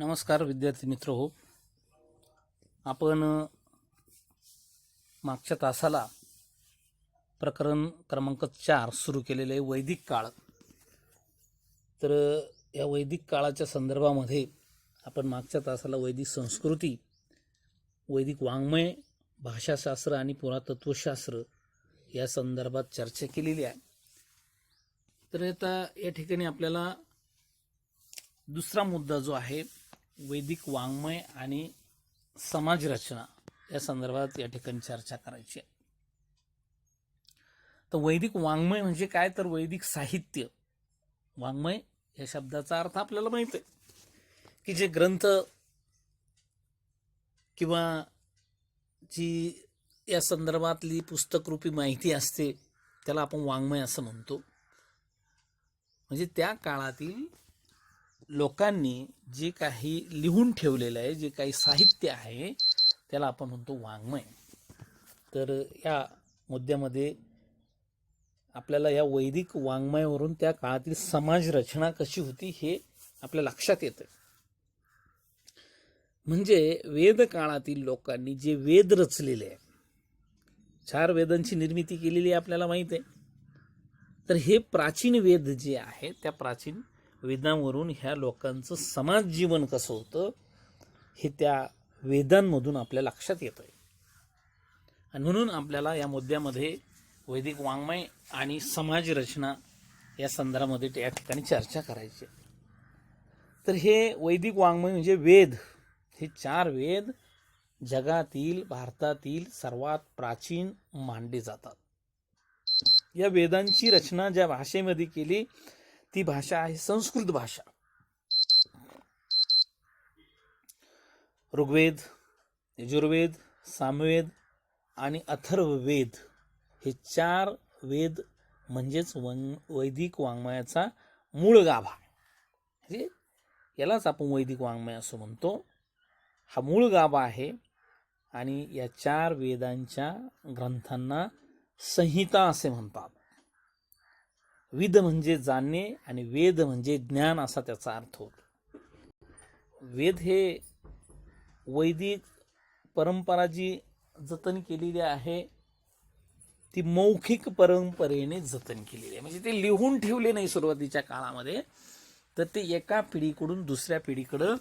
नमस्कार विद्यार्थी मित्र हो. आपण मागच्या तासाला प्रकरण क्रमांक चार सुरू केलेले आहे वैदिक काळ. तर या वैदिक काळाच्या संदर्भामध्ये आपण मागच्या तासाला वैदिक संस्कृती वैदिक वाङ्मय भाषाशास्त्र आणि पुरातत्वशास्त्र या संदर्भात चर्चा केलेली आहे. तर आता या ठिकाणी आपल्याला दुसरा मुद्दा जो आहे वैदिक वाङ्मय आणि समाज रचना या संदर्भात या ठिकाणी चर्चा करायची आहे. तर वैदिक वाङ्मय म्हणजे काय? तर वैदिक साहित्य. वाङ्मय या शब्दाचा अर्थ आपल्याला माहीत आहे की जे ग्रंथ किंवा जी या संदर्भातली पुस्तकरूपी माहिती असते त्याला आपण वाङ्मय असं म्हणतो. म्हणजे त्या काळातील लोकांनी जे काही लिहून ठेवलेलं आहे जे काही साहित्य आहे त्याला आपण म्हणतो वाङ्मय. तर या मुद्द्यामध्ये आपल्याला या वैदिक वाङ्मयावरून त्या काळातील समाज रचना कशी होती हे आपल्या लक्षात येतं. म्हणजे वेद काळातील लोकांनी जे वेद रचलेले आहे चार वेदांची निर्मिती केलेली आहे आपल्याला माहीत आहे. तर हे प्राचीन वेद जे आहे त्या प्राचीन वेदांवरून ह्या लोकांचं समाज जीवन कसं होतं हे त्या वेदांमधून आपल्या लक्षात येतं आहे आणि म्हणून आपल्याला या मुद्द्यामध्ये वैदिक वाङ्मय आणि समाज रचना या संदर्भामध्ये या ठिकाणी चर्चा करायची तर हे वैदिक वाङ्मय म्हणजे वेद. हे चार वेद जगातील भारतातील सर्वात प्राचीन मानले जातात. या वेदांची रचना ज्या भाषेमध्ये केली ती भाषा आहे संस्कृत भाषा. ऋग्वेद यजुर्वेद सामवेद आणि अथर्ववेद हे चार वेद म्हणजेच वन वैदिक वाङ्मयाचा मूळ गाभा. म्हणजे यालाच आपण वैदिक वाङ्मय असं म्हणतो. हा मूळ गाभा आहे आणि या चार वेदांच्या ग्रंथांना संहिता असे म्हणतात. विद म्हणजे जाणणे आणि वेद म्हणजे ज्ञान असा त्याचा अर्थ होतो. वेद हे वैदिक परंपरा जी जतन केलेली आहे ती मौखिक परंपरेने जतन केलेली आहे. म्हणजे ते लिहून ठेवले नाही सुरुवातीच्या काळामध्ये तर ते एका पिढीकडून दुसऱ्या पिढीकडं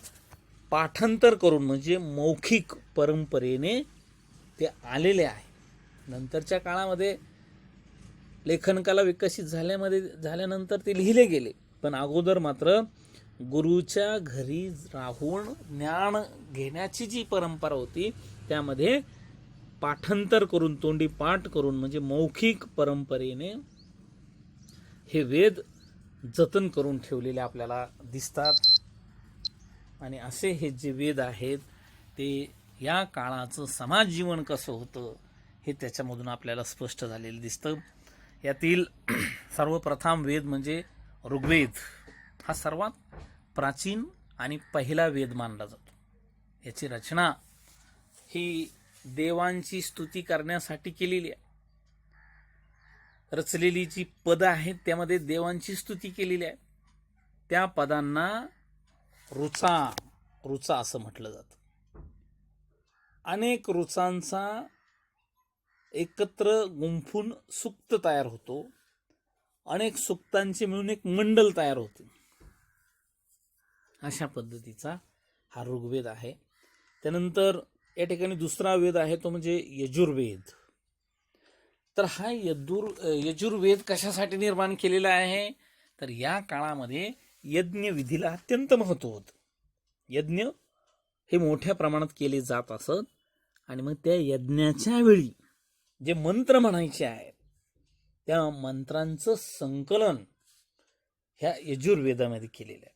पाठांतर करून म्हणजे मौखिक परंपरेने ते आलेले आहे. नंतरच्या काळामध्ये लेखनकला विकसित झाल्यामध्ये झाल्यानंतर ते लिहिले गेले. पण अगोदर मात्र गुरुच्या घरी राहून ज्ञान घेण्याची जी परंपरा होती त्यामध्ये पाठांतर करून तोंडी पाठ करून म्हणजे मौखिक परंपरेने हे वेद जतन करून ठेवलेले आपल्याला दिसतात. आणि असे हे जे वेद आहेत ते या काळाचं समाज जीवन कसं होतं हे त्याच्यामधून आपल्याला स्पष्ट झालेलं दिसतं. यातील सर्वप्रथम वेद म्हणजे ऋग्वेद. हा सर्वात प्राचीन आणि पहिला वेद मानला जातो. याची रचना ही देवांची स्तुती करण्यासाठी केलेली आहे. रचलेली जी पदं आहेत त्यामध्ये देवांची स्तुती केलेली आहे. त्या पदांना रुचा रुचा असं म्हटलं जातं. अनेक रुचांचा एकत्र गुंफून सुक्त तयार होतो. अनेक सुक्तांचे मिळून एक मंडल तयार होते. अशा पद्धतीचा हा ऋग्वेद आहे. त्यानंतर या ठिकाणी दुसरा वेद आहे तो म्हणजे यजुर्वेद. तर हा यदुर यजुर्वेद कशासाठी निर्माण केलेला आहे? तर या काळामध्ये यज्ञ विधीला अत्यंत महत्त्व होतं. यज्ञ हे मोठ्या प्रमाणात केले जात असत आणि मग त्या यज्ञाच्या वेळी जे मंत्र म्हणायचे आहेत त्या मंत्रांचं संकलन ह्या यजुर्वेदामध्ये केलेलं आहे.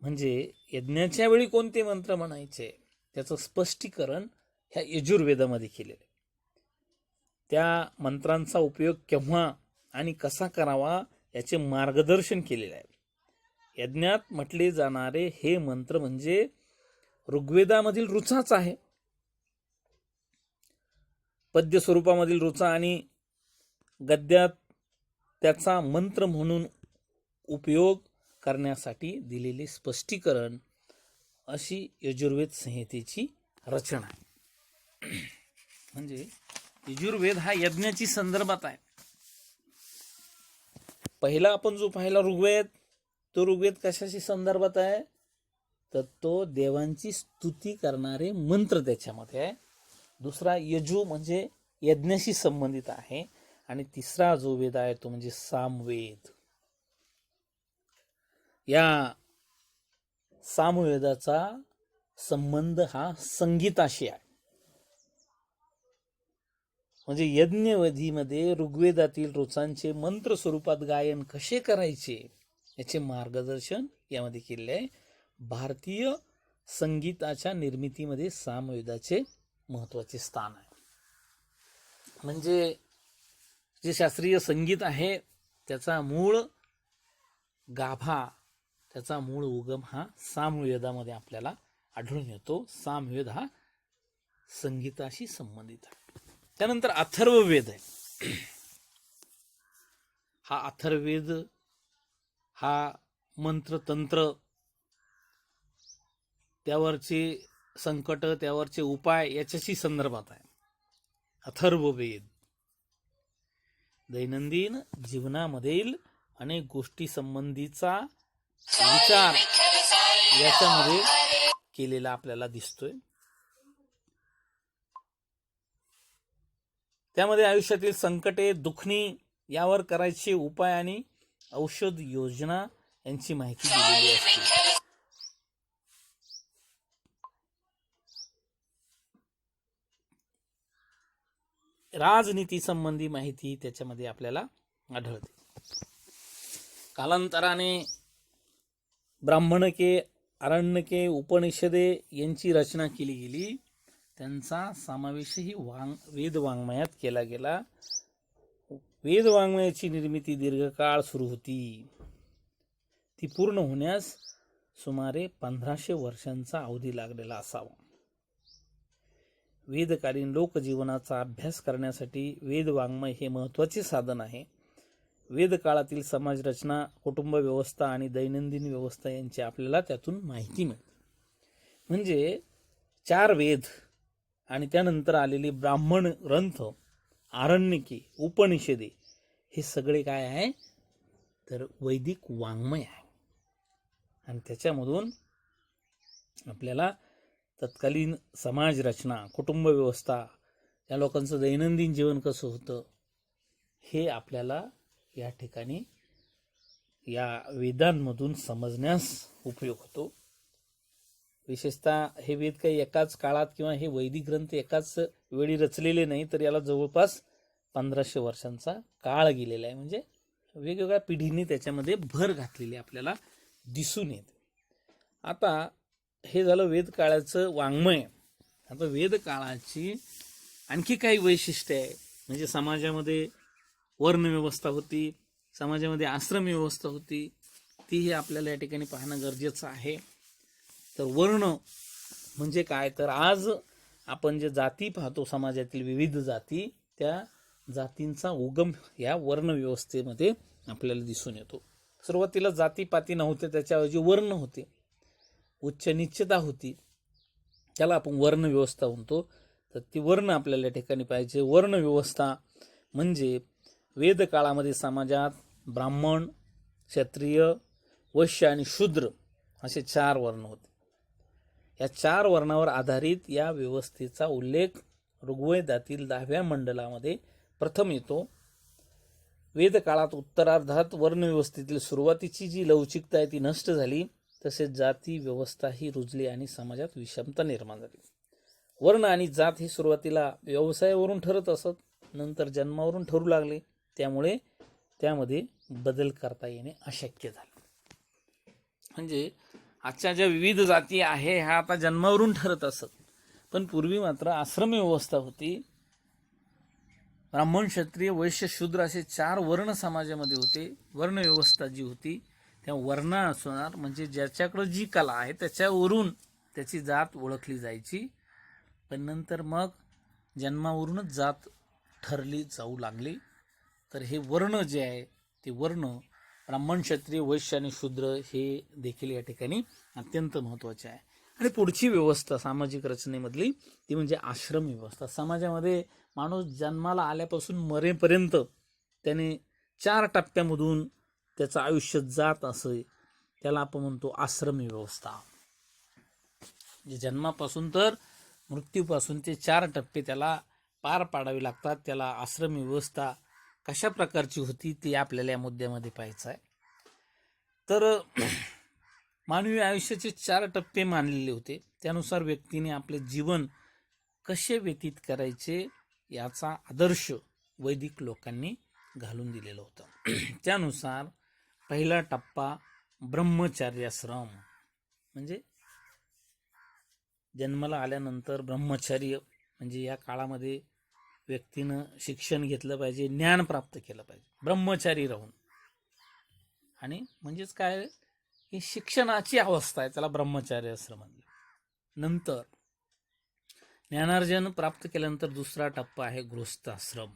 म्हणजे यज्ञाच्या वेळी कोणते मंत्र म्हणायचे त्याचं स्पष्टीकरण ह्या यजुर्वेदामध्ये केलेलं आहे. त्या मंत्रांचा उपयोग केव्हा आणि कसा करावा याचे मार्गदर्शन केलेले आहे. यज्ञात म्हटले जाणारे हे मंत्र म्हणजे ऋग्वेदामधील रुचाच आहे. पद्य स्वरूपामधील रुचा आणि गद्यात त्याचा मंत्र म्हणून उपयोग करण्यासाठी दिलेले स्पष्टीकरण अशी यजुर्वेद संहितेची रचना आहे. म्हणजे यजुर्वेद हा यज्ञाची संदर्भात आहे. पहिला आपण जो पाहिला ऋग्वेद तो ऋग्वेद कशाशी संदर्भात आहे? तर तो देवांची स्तुती करणारे मंत्र त्याच्यामध्ये आहे. दुसरा यजू म्हणजे यज्ञाशी संबंधित आहे. आणि तिसरा जो वेद आहे तो म्हणजे सामवेद. या सामवेदाचा संबंध हा संगीताशी आहे. म्हणजे यज्ञवधीमध्ये ऋग्वेदातील रोचांचे मंत्र स्वरूपात गायन कसे करायचे याचे मार्गदर्शन यामध्ये केले आहे. भारतीय संगीताच्या निर्मितीमध्ये सामवेदाचे महत्त्वाचे स्थान आहे. म्हणजे जे शास्त्रीय संगीत आहे त्याचा मूळ गाभा त्याचा मूळ उगम हा सामवेदामध्ये आपल्याला आढळून येतो. सामवेद हा संगीताशी संबंधित आहे. त्यानंतर अथर्ववेद आहे. हा अथर्ववेद हा मंत्र तंत्र त्यावरचे संकट त्यावरचे उपाय याच्याशी संदर्भात आहे. अथर्ववेद. दैनंदिन जीवनामधील अनेक गोष्टी संबंधीचा विचार याच्यामध्ये केलेला आपल्याला दिसतोय. त्यामध्ये आयुष्यातील संकटे दुखणी यावर करायचे उपाय आणि औषध योजना यांची माहिती दिलेली असते. राजनीती संबंधी माहिती त्याच्यामध्ये आपल्याला आढळते. कालांतराने ब्राह्मणके आरण्यके उपनिषदे यांची रचना केली गेली. त्यांचा समावेशही वांग वेद वाङ्मयात केला गेला. वेद वाङ्मयाची निर्मिती दीर्घकाळ सुरू होती. ती पूर्ण होण्यास सुमारे पंधराशे वर्षांचा अवधी लागलेला असावा. वेदकालीन लोकजीवनाचा अभ्यास करण्यासाठी वेद वाङ्मय हे महत्त्वाचे साधन आहे. वेदकाळातील समाजरचना कुटुंब व्यवस्था आणि दैनंदिन व्यवस्था यांची आपल्याला त्यातून माहिती मिळते. म्हणजे चार वेद आणि त्यानंतर आलेले ब्राह्मण ग्रंथ आरण्यके उपनिषदे हे सगळे काय आहे? तर वैदिक वाङ्मय आहे. आणि त्याच्यामधून आपल्याला तत्कालीन समाजरचना कुटुंबव्यवस्था कुटुंब व्यवस्था या लोकांचं दैनंदिन जीवन कसं होतं हे आपल्याला या ठिकाणी या वेदांमधून समजण्यास उपयोग होतो. विशेषतः हे वेद काही एकाच काळात किंवा हे वैदिक ग्रंथ एकाच वेळी रचलेले नाही तर याला जवळपास पंधराशे वर्षांचा काळ गेलेला आहे. म्हणजे वेगवेगळ्या पिढींनी त्याच्यामध्ये भर घातलेली आपल्याला दिसून येते. आता हे झालं वेदकाळाचं वाङ्मय. आता वेदकाळाची आणखी काही वैशिष्ट्य आहे म्हणजे समाजामध्ये वर्णव्यवस्था होती समाजामध्ये आश्रम व्यवस्था होती तीही आपल्याला या ठिकाणी पाहणं गरजेचं आहे. तर वर्ण म्हणजे काय? तर आज आपण जे जाती पाहतो समाजातील विविध जाती त्या जातींचा उगम या वर्णव्यवस्थेमध्ये आपल्याला दिसून येतो. सुरुवातीला जातीपाती नव्हते त्याच्याऐवजी वर्ण होते. उच्च निश्चिता होती. त्याला आपण वर्णव्यवस्था म्हणतो. तर ती वर्ण आपल्याला या ठिकाणी पाहिजे. वर्णव्यवस्था म्हणजे वेदकाळामध्ये समाजात ब्राह्मण क्षत्रिय वैश्य आणि शूद्र असे चार वर्ण होते. या चार वर्णावर आधारित या व्यवस्थेचा उल्लेख ऋग्वेदातील दहाव्या मंडलामध्ये प्रथम येतो. वेदकाळात उत्तरार्धात वर्णव्यवस्थेतील सुरुवातीची जी लवचिकता आहे ती नष्ट झाली. तसेच जाती व्यवस्था ही रुजली आणि समाजात विषमता निर्माण झाली. वर्ण आणि जात हे सुरुवातीला व्यवसायावरून ठरत असत नंतर जन्मावरून ठरू लागले. त्यामुळे त्यामध्ये बदल करता येणे अशक्य झाले. म्हणजे आजच्या ज्या विविध जाती आहे ह्या आता जन्मावरून ठरत असत. पण पूर्वी मात्र आश्रम व्यवस्था होती. ब्राह्मण क्षत्रिय वैश्य शूद्र असे चार वर्ण समाजामध्ये होते. वर्ण व्यवस्था जी होती त्या वर्ण असणार म्हणजे ज्याच्याकडं जी कला आहे त्याच्यावरून त्याची जात ओळखली जायची. पण नंतर मग जन्मावरूनच जात ठरली जाऊ लागली. तर हे वर्ण जे आहे ते वर्ण ब्राह्मण क्षत्रिय वैश्य आणि शूद्र हे देखील या ठिकाणी अत्यंत महत्त्वाचे आहे. आणि पुढची व्यवस्था सामाजिक रचनेमधली ती म्हणजे आश्रम व्यवस्था. समाजामध्ये माणूस जन्माला आल्यापासून मरेपर्यंत त्याने चार टप्प्यामधून त्याचं आयुष्य जात असे त्याला आपण म्हणतो आश्रमी व्यवस्था. जे जन्मापासून तर मृत्यूपासून ते चार टप्पे त्याला पार पाडावे लागतात. त्याला आश्रम व्यवस्था कशा प्रकारची होती ती आपल्याला या मुद्द्यामध्ये पाहायचं आहे. तर मानवी आयुष्याचे चार टप्पे मानलेले होते. त्यानुसार व्यक्तीने आपले जीवन कसे व्यतीत करायचे याचा आदर्श वैदिक लोकांनी घालून दिलेलं होतं. त्यानुसार पहिला टप्पा ब्रह्मचार्याश्रम. म्हणजे जन्माला आल्यानंतर ब्रह्मचर्य म्हणजे या काळामध्ये व्यक्तीनं शिक्षण घेतलं पाहिजे ज्ञान प्राप्त केलं पाहिजे. ब्रह्मचारी राहून. आणि म्हणजेच काय? ही शिक्षणाची अवस्था आहे त्याला ब्रह्मचार्य आश्रम म्हणलं नंतर ज्ञानार्जन प्राप्त केल्यानंतर दुसरा टप्पा आहे गृहस्थाश्रम.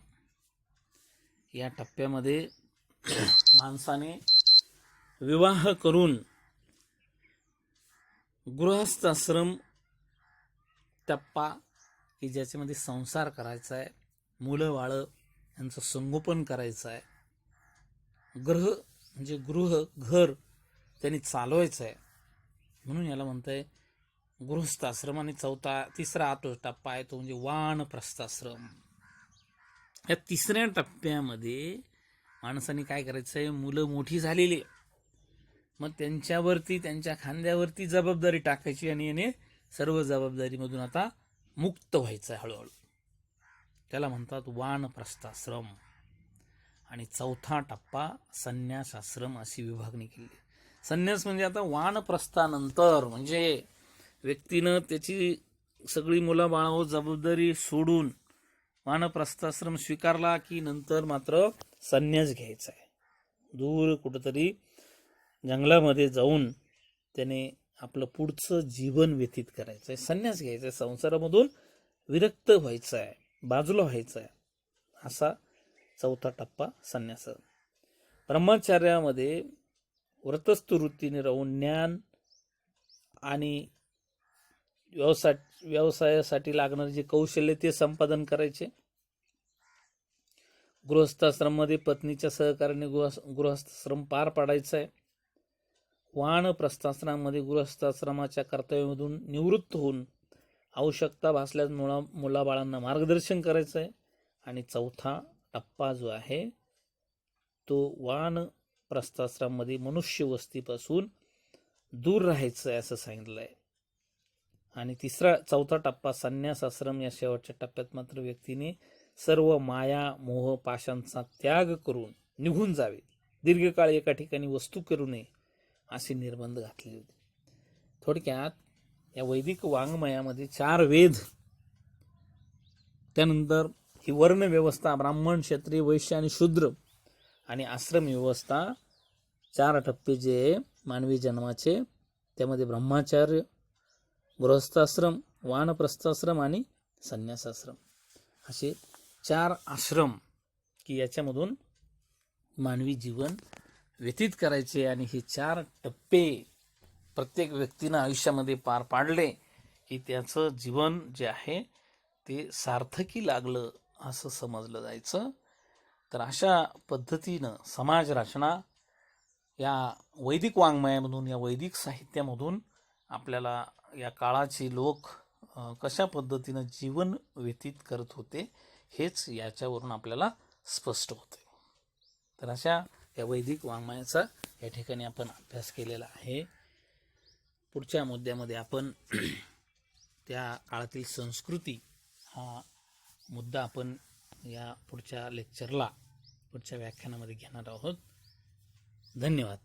या टप्प्यामध्ये माणसाने विवाह करून गृहस्थाश्रम टप्पा की ज्याच्यामध्ये संसार करायचा आहे मुलं बाळं यांचं संगोपन करायचं आहे ग्रह म्हणजे गृह घर त्यांनी चालवायचं आहे. म्हणून याला म्हणताय गृहस्थाश्रम आणि चौथा तिसरा आतो टप्पा आहे तो म्हणजे वानप्रस्थाश्रम या तिसऱ्या टप्प्यामध्ये माणसाने काय करायचं आहे मुलं मोठी झालेली मग त्यांच्यावरती त्यांच्या खांद्यावरती जबाबदारी टाकायची आणि याने सर्व जबाबदारीमधून आता मुक्त व्हायचं आहे हळूहळू. त्याला म्हणतात वानप्रस्थाश्रम. आणि चौथा टप्पा संन्यासाश्रम अशी विभागणी केली. संन्यास म्हणजे आता वानप्रस्थानंतर म्हणजे व्यक्तीनं त्याची सगळी मुलं बाळावर जबाबदारी सोडून वानप्रस्थाश्रम स्वीकारला की नंतर मात्र संन्यास घ्यायचा आहे दूर कुठंतरी जंगलामध्ये जाऊन त्याने आपलं पुढचं जीवन व्यतीत करायचं आहे संन्यास घ्यायचा आहे संसारामधून विरक्त व्हायचं आहे बाजूला व्हायचं आहे असा चौथा टप्पा संन्यास ब्रह्मचार्यामध्ये व्रतस्थ वृत्तीने राहून ज्ञान आणि व्यवसाय व्यवसायासाठी लागणारे जे कौशल्य ते संपादन करायचे. गृहस्थाश्रममध्ये पत्नीच्या सहकार्याने गृह गृहस्थाश्रम पार पाडायचा आहे वानप्रस्थाश्रमामध्ये गृहस्थाश्रमाच्या कर्तव्यामधून निवृत्त होऊन आवश्यकता भासल्यास मुला मुलाबाळांना मार्गदर्शन करायचं आहे. आणि चौथा टप्पा जो आहे तो वान प्रस्थाश्रमामध्ये मनुष्य वस्तीपासून दूर राहायचं आहे असं सांगितलं आहे आणि तिसरा चौथा टप्पा संन्यास आश्रम या शेवटच्या टप्प्यात मात्र व्यक्तीने सर्व माया मोह पाशांचा त्याग करून निघून जावे. दीर्घकाळ एका ठिकाणी वस्तू करू नये. असे निर्बंध घातले होते. थोडक्यात या वैदिक वाङ्मयामध्ये चार वेद त्यानंतर ही वर्णव्यवस्था ब्राह्मण क्षत्रिय वैश्य आणि शूद्र आणि आश्रम व्यवस्था चार टप्पे जे मानवी जन्माचे त्यामध्ये ब्रह्माचार्य गृहस्थाश्रम वानप्रस्थाश्रम आणि संन्यासाश्रम. असे चार आश्रम की याच्यामधून मानवी जीवन व्यतीत करायचे आणि हे चार टप्पे प्रत्येक व्यक्तीनं आयुष्यामध्ये पार पाडले की त्याचं जीवन जे आहे ते सार्थकी लागलं असं समजलं जायचं. तर अशा पद्धतीनं समाज रचना या वैदिक वाङ्मयामधून या वैदिक साहित्यामधून आपल्याला या काळाचे लोक कशा पद्धतीनं जीवन व्यतीत करत होते हेच याच्यावरून आपल्याला स्पष्ट होते. तर अशा या वैदिक वाङ्मयाचा या ठिकाणी आपण अभ्यास केलेला आहे. पुढच्या मुद्द्यामध्ये आपण त्या काळातील संस्कृती हा मुद्दा आपण या पुढच्या लेक्चरला पुढच्या व्याख्यानामध्ये घेणार आहोत. धन्यवाद.